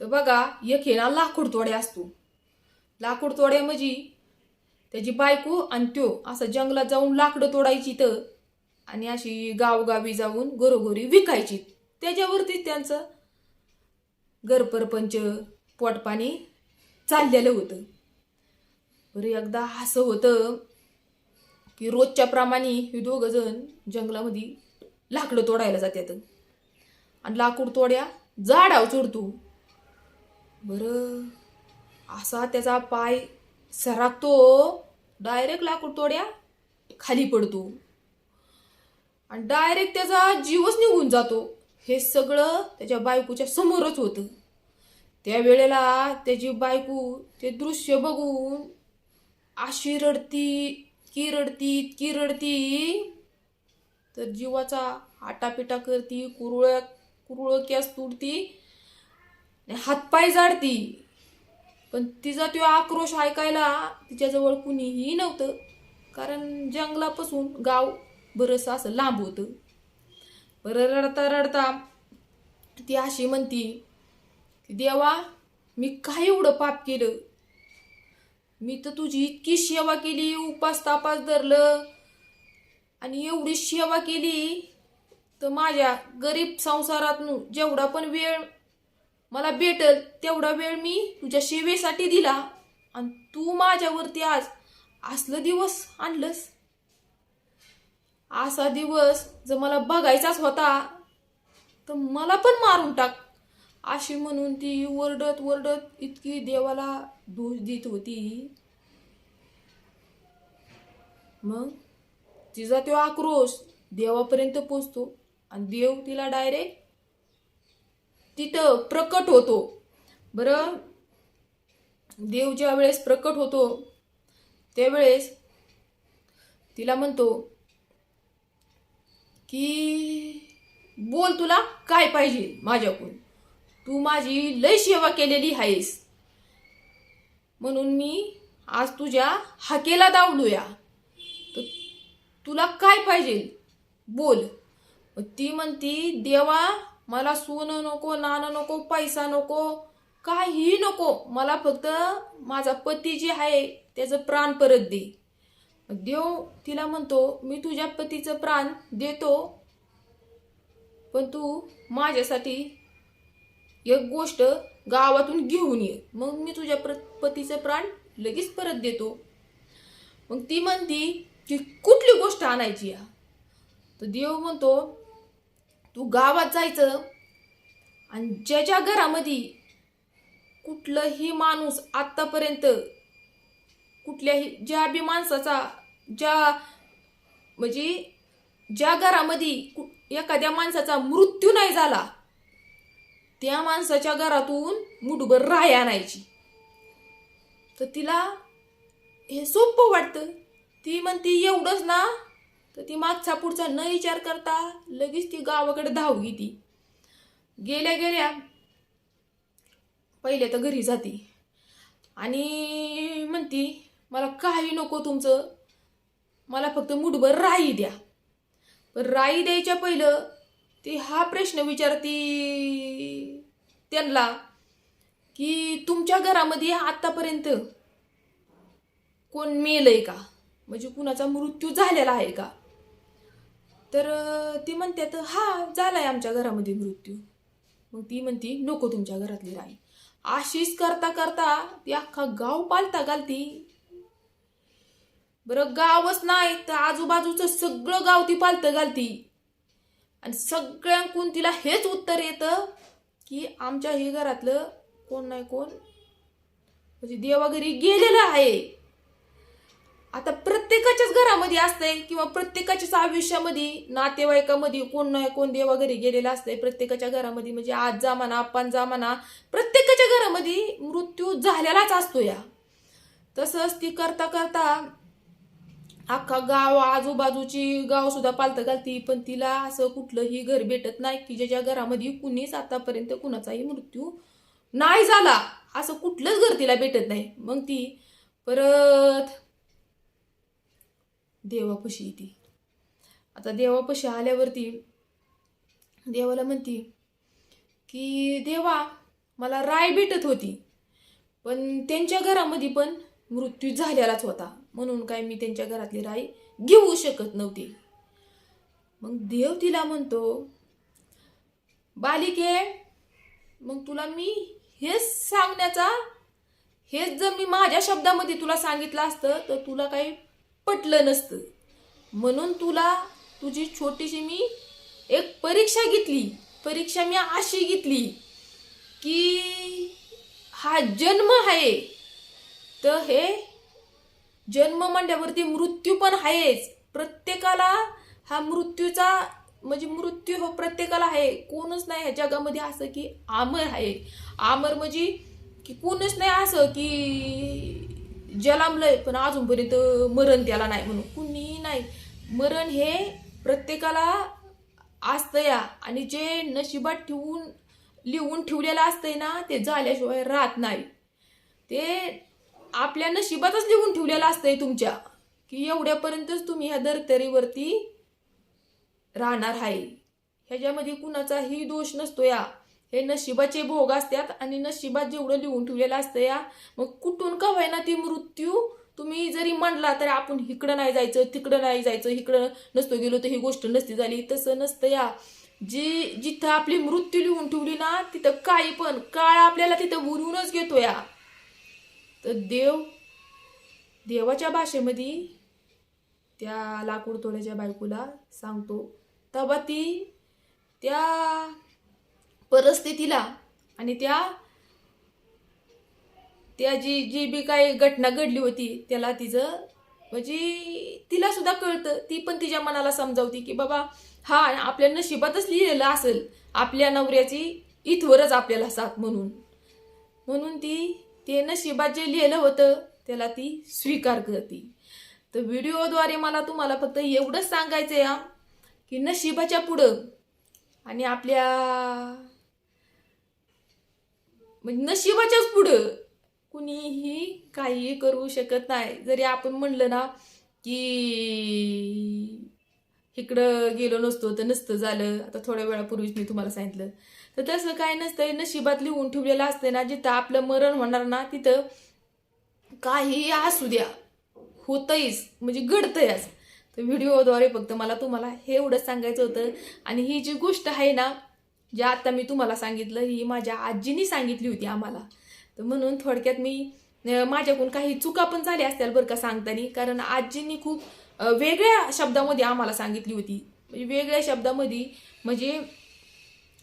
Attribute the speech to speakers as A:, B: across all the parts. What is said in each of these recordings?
A: तर बघा एक हे लाकूड असतो. लाकूड म्हणजे त्याची बायको आणि त्यो असं जंगलात जाऊन लाकडं तोडायची तर आणि अशी गावगावी जाऊन घरोघरी विकायची. त्याच्यावरती त्यांचं घरपरपंच पोटपाणी चाललेलं होतं. बरं एकदा असं होतं की रोजच्या प्रमाणे हे दोघं जण जंगलामध्ये लाकडं तोडायला जातात. आणि लाकूड तोड्या झाडाव चढतो. बरं. असा त्याचा पाय सराकतो डायरेक्ट लाकूड तोड्या खाली पडतो. आणि डायरेक्ट त्याचा जीवच निघून जातो. हे सगळं त्याच्या बायकोच्या समोरच होतं. त्यावेळेला त्याची बायको ते दृश्य बघून अशी रडती की रडती की रडती तर जीवाचा आटापिटा करती कुरुळ कुरुळक्यास तुडती. हातपाय जाडती. पण तिचा तो आक्रोश ऐकायला तिच्याजवळ कुणीही नव्हतं. कारण जंगलापासून गाव बरंचसं असं लांब होतं. बरं रडता रडता ती अशी म्हणती की देवा मी काय एवढं पाप केलं? मी तर तुझी इतकी सेवा केली उपास तापास धरलं. आणि एवढी सेवा केली तर माझ्या गरीब संसारातून जेवढा पण वेळ मला भेटल तेवढा वेळ मी तुझ्या सेवेसाठी दिला. आणि तू माझ्यावरती आज असलं दिवस आणलंस. असा दिवस जर मला बघायचाच होता तर मला पण मारून टाक. अशी म्हणून ती वरडत वरडत इतकी देवाला दोष देत होती. मग तिचा तो आक्रोश देवापर्यंत पोचतो आणि देव तिला डायरेक्ट तिथं प्रकट होतो. बरं? देव ज्या वेळेस प्रकट होतो त्यावेळेस तिला म्हणतो की बोल तुला काय पाहिजे माझ्याकडून? तू माझी लय सेवा केलेली आहेस. म्हणून मी आज तुझ्या हाकेला दावलूया. तर तुला काय पाहिजे? बोल. ती म्हणती देवा मला सोनं नको नाणं नको पैसा नको काही नको. मला फक्त माझा पती जे आहे त्याचं प्राण परत दे. देव तिला म्हणतो मी तुझ्या पतीचं प्राण देतो पण तू माझ्यासाठी एक गोष्ट गावातून घेऊन ये. मग मी तुझ्या प्र पतीचं प्राण लगेच परत देतो. मग ती म्हणती की कुठली गोष्ट आणायची या? तर देव म्हणतो तू गावात जायचं आणि ज्याच्या घरामध्ये कुठलंही माणूस आत्तापर्यंत कुठल्याही ज्या बी माणसाचा ज्या म्हणजे ज्या घरामध्ये कु- एखाद्या माणसाचा मृत्यू नाही झाला त्या माणसाच्या घरातून मुठभर राय आणायची. तर तिला हे सोपं वाटतं. ती म्हणती एवढंच ना तर ती मागचा पुढचा न विचार करता लगेच ती गावाकडे धाव घेती गेल्या गेल्या पहिले तर घरी जाते. आणि म्हणती मला काही नको तुमचं. मला फक्त मुठभर राई द्या. पण राई द्यायच्या पहिलं ती हा प्रश्न विचारती त्यांना की तुमच्या घरामध्ये आत्तापर्यंत कोण मेलय का? म्हणजे कुणाचा मृत्यू झालेला आहे का? तर ती ती म्हणतात हा झालाय आमच्या घरामध्ये मृत्यू. मग ती म्हणती नको तुमच्या घरातली राई. अशीच करता करता ती अख्खा गाव पालता घालती. बरं गावच नाही तर आजूबाजूचं सगळं गाव ती पालतं घालती. आणि सगळ्यांकून तिला हेच उत्तर येतं की आमच्या हे घरातलं कोण नाही कोण म्हणजे देवाघरी गेलेलं आहे. आता प्रत्येकाच्याच घरामध्ये असतंय किंवा प्रत्येकाच्याच आयुष्यामध्ये नातेवाईकामध्ये कोण नाही कोण देवा घरी गेलेलं असतंय प्रत्येकाच्या घरामध्ये म्हणजे आज जा म्हणा आपण जा म्हणा प्रत्येकाच्या घरामध्ये मृत्यू झालेलाच असतो या. तसंच ती करता करता अख्खा गाव आजूबाजूची गाव सुद्धा पालत घालती पण तिला असं कुठलंही घर भेटत नाही की ज्याच्या घरामध्ये कुणीच आतापर्यंत कुणाचाही मृत्यू नाही झाला. असं कुठलंच घर तिला भेटत नाही. मग ती परत देवापाशी येते. आता देवापाशी आल्यावरती देवाला म्हणती की देवा मला राय भेटत होती पण त्यांच्या घरामध्ये पण मृत्यू झालेलाच होता. म्हणून काय मी त्यांच्या घरातली राय घेऊ शकत नव्हती. मग देव तिला म्हणतो बालिके मग तुला मी हेच सांगण्याचा हेच जर मी माझ्या शब्दामध्ये तुला सांगितलं असतं तर तुला काही पटलं नसतं. म्हणून तुला तुझी छोटीशी मी एक परीक्षा घेतली. परीक्षा मी अशी घेतली की हा जन्म आहे. तर हे जन्म म्हणल्यावरती मृत्यू पण आहेच. प्रत्येकाला हा मृत्यूचा म्हणजे मृत्यू हो प्रत्येकाला आहे. कोणच नाही ह्या जगामध्ये असं की आमर आहे. आमर म्हणजे की कोणच नाही असं की जलामलंय पण अजूनपर्यंत मरण त्याला नाही म्हणून. कुणीही नाही. मरण हे प्रत्येकाला असतं या आणि जे नशिबात ठेवून लिहून ठेवलेलं असतंय ना ते झाल्याशिवाय राहत नाही. ते आपल्या नशिबातच लिहून ठेवलेलं असतंय तुमच्या की एवढ्यापर्यंतच तुम्ही ह्या दरतरीवरती राहणार आहे. ह्याच्यामध्ये कुणाचाही दोष नसतो या हे नशिबाचे भोग असतात आणि नशिबात जेवढं लिहून ठेवलेलं असतं या मग कुठून का होईना ती मृत्यू? तुम्ही जरी म्हणला तरी आपण इकडं नाही जायचं तिकडं नाही जायचं इकडं नसतो गेलो तर ही गोष्ट नसती झाली. तसं नसतं या. जी जिथं आपली मृत्यू लिहून ठेवली ना तिथं काही पण काळ आपल्याला तिथं बोलवूनच घेतो या. तर देव देवाच्या भाषेमध्ये त्या लाकूड तोड्याच्या बायकोला सांगतो तेव्हा ती त्या परिस्थितीला आणि त्या त्या जी जी बी काही घटना घडली होती त्याला तिचं म्हणजे तिला सुद्धा कळतं. ती पण तिच्या मनाला समजावती की बाबा हा आपल्या नशिबातच लिहिलेलं असेल. आपल्या नवऱ्याची इथवरच आपल्याला साथ म्हणून. म्हणून ती ते नशिबात जे लिहिलं होतं त्याला ती स्वीकार करते. तर व्हिडिओद्वारे मला तुम्हाला फक्त एवढंच सांगायचं या की नशिबाच्या पुढं आणि आपल्या म्हणजे नशिबाच्याच पुढं कुणीही काहीही करू शकत नाही. जरी आपण म्हणलं ना की इकडं गेलो नसतो तर नसतं झालं. आता थोड्या वेळापूर्वीच मी तुम्हाला सांगितलं. तर तसं काय नसतंय नशिबात लिहून ठेवलेलं असतं ना जिथं आपलं मरण होणार ना तिथं काहीही असू द्या. होतंयच. म्हणजे घडतंयच तर व्हिडिओद्वारे फक्त मला तुम्हाला हे एवढंच सांगायचं होतं. आणि ही जी गोष्ट आहे ना जे आता मी तुम्हाला सांगितलं ही माझ्या आजीनी सांगितली होती आम्हाला. तर म्हणून थोडक्यात मी माझ्याकडून काही चुका पण झाल्या असतील बरं का सांगताना. कारण आजींनी खूप वेगळ्या शब्दामध्ये आम्हाला सांगितली होती. म्हणजे वेगळ्या शब्दामध्ये म्हणजे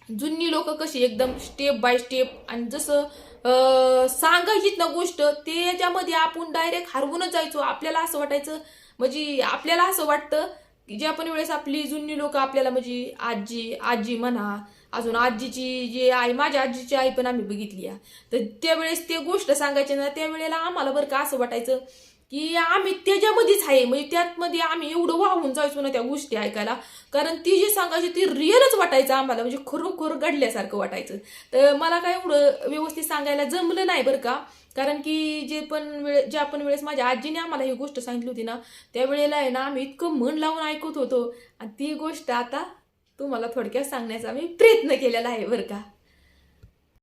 A: जुनी लोक कशी एकदम स्टेप बाय स्टेप आणि जसं सांगायचीच ना गोष्ट त्याच्यामध्ये आपण डायरेक्ट हरवूनच जायचो. आपल्याला असं वाटायचं म्हणजे आपल्याला असं वाटतं की ज्या पण वेळेस आपली जुनी लोक आपल्याला म्हणजे आजी आजी म्हणा अजून आजीची जी आई माझ्या आजीची आई पण आम्ही बघितली आहे. तर त्यावेळेस ते गोष्ट सांगायची ना त्यावेळेला आम्हाला बरं का असं वाटायचं की आम्ही त्याच्यामध्येच आहे. म्हणजे त्यातमध्ये आम्ही एवढं वाहून जायचो ना त्या गोष्टी ऐकायला. कारण ती जी सांगायची ती रिअलच वाटायचं आम्हाला. म्हणजे खरोखर घडल्यासारखं वाटायचं. तर मला काय एवढं व्यवस्थित सांगायला जमलं नाही बरं का. कारण की जे पण वेळ ज्या पण वेळेस माझ्या आजीने आम्हाला ही गोष्ट सांगितली होती ना त्यावेळेला आहे ना आम्ही इतकं मन लावून ऐकत होतो. आणि ती गोष्ट आता तुम्हाला थोडक्यात सांगण्याचा मी प्रयत्न केलेला आहे बरं का.